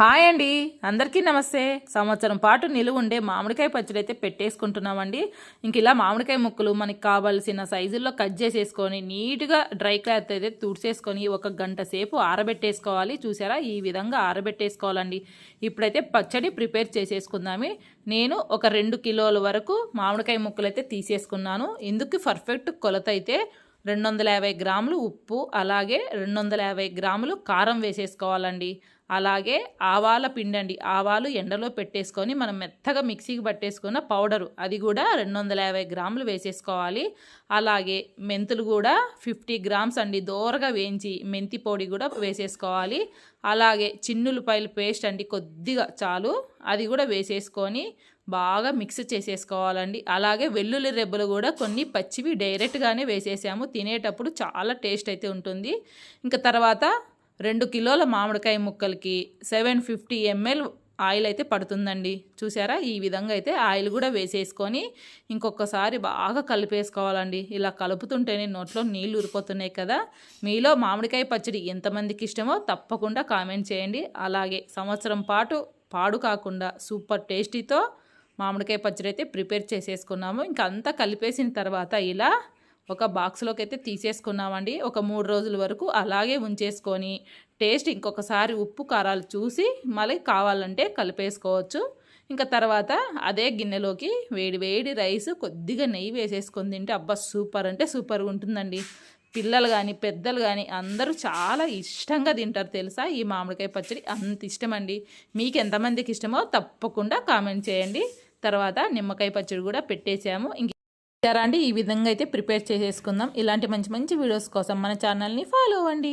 Hi అండి. అందరికీ నమస్తే. సంవత్సరం పాటు నిలువుండే మామిడికాయ పచ్చడి అయితే పెట్టేసుకుంటున్నామండి. ఇంక ఇలా మామిడికాయ ముక్కలు మనకి కావాల్సిన సైజుల్లో కట్ చేసేసుకొని నీట్గా డ్రై క్లాత్ అయితే తుడిచేసుకొని ఒక గంట సేపు ఆరబెట్టేసుకోవాలి. చూసారా? ఈ విధంగా ఆరబెట్టేసుకోవాలండి. ఇప్పుడైతే పచ్చడి ప్రిపేర్ చేసేసుకుందామి. నేను ఒక రెండు కిలోల వరకు మామిడికాయ ముక్కలు అయితే తీసేసుకున్నాను. ఇందుకు పర్ఫెక్ట్ కొలత అయితే రెండు వందల యాభై గ్రాములు ఉప్పు అలాగే రెండు వందల యాభై గ్రాములు కారం వేసేసుకోవాలండి. అలాగే ఆవాల పిండి అండి ఆవాలు ఎండలో పెట్టేసుకొని మనం మెత్తగా మిక్సీకి పట్టేసుకున్న పౌడరు. అది కూడా రెండు వందల యాభై గ్రాములు వేసేసుకోవాలి. అలాగే మెంతులు కూడా ఫిఫ్టీ గ్రామ్స్ అండి. దోరగా వేయించి మెంతి పొడి కూడా వేసేసుకోవాలి. అలాగే చిన్నులపాయల పేస్ట్ అండి. కొద్దిగా చాలు. అది కూడా వేసేసుకొని బాగా మిక్స్ చేసేసుకోవాలండి. అలాగే వెల్లుల్లి రెబ్బలు కూడా కొన్ని పచ్చివి డైరెక్ట్గానే వేసేసాము. తినేటప్పుడు చాలా టేస్ట్ అయితే ఉంటుంది. ఇంకా తర్వాత రెండు కిలోల మామిడికాయ ముక్కలకి సెవెన్ ఫిఫ్టీ ఎంఎల్ ఆయిల్ అయితే పడుతుందండి. చూసారా? ఈ విధంగా అయితే ఆయిల్ కూడా వేసేసుకొని ఇంకొకసారి బాగా కలిపేసుకోవాలండి. ఇలా కలుపుతుంటేనే నోట్లో నీళ్ళు ఉరిపోతున్నాయి కదా. మీలో మామిడికాయ పచ్చడి ఎంతమందికి ఇష్టమో తప్పకుండా కామెంట్ చేయండి. అలాగే సంవత్సరం పాటు పాడు కాకుండా సూపర్ టేస్టీతో మామిడికాయ పచ్చడి అయితే ప్రిపేర్ చేసేసుకున్నాము. ఇంకా అంతా కలిపేసిన తర్వాత ఇలా ఒక బాక్స్లోకి అయితే తీసేసుకున్నామండి. ఒక మూడు రోజుల వరకు అలాగే ఉంచేసుకొని టేస్ట్ ఇంకొకసారి ఉప్పు కారాలు చూసి మళ్ళీ కావాలంటే కలిపేసుకోవచ్చు. ఇంకా తర్వాత అదే గిన్నెలోకి వేడి వేడి రైస్ కొద్దిగా నెయ్యి వేసేసుకొని తింటే అబ్బా సూపర్ అంటే సూపర్గా ఉంటుందండి. పిల్లలు కానీ పెద్దలు కానీ అందరూ చాలా ఇష్టంగా తింటారు తెలుసా? ఈ మామిడికాయ పచ్చడి అంత ఇష్టమండి. మీకు ఎంతమందికి ఇష్టమో తప్పకుండా కామెంట్ చేయండి. తర్వాత నిమ్మకాయ పచ్చడి కూడా పెట్టేసాము ఇంక అండి? ఈ విధంగా అయితే ప్రిపేర్ చేసేసుకుందాం. ఇలాంటి మంచి మంచి వీడియోస్ కోసం మన ఛానల్ని ఫాలో అవ్వండి.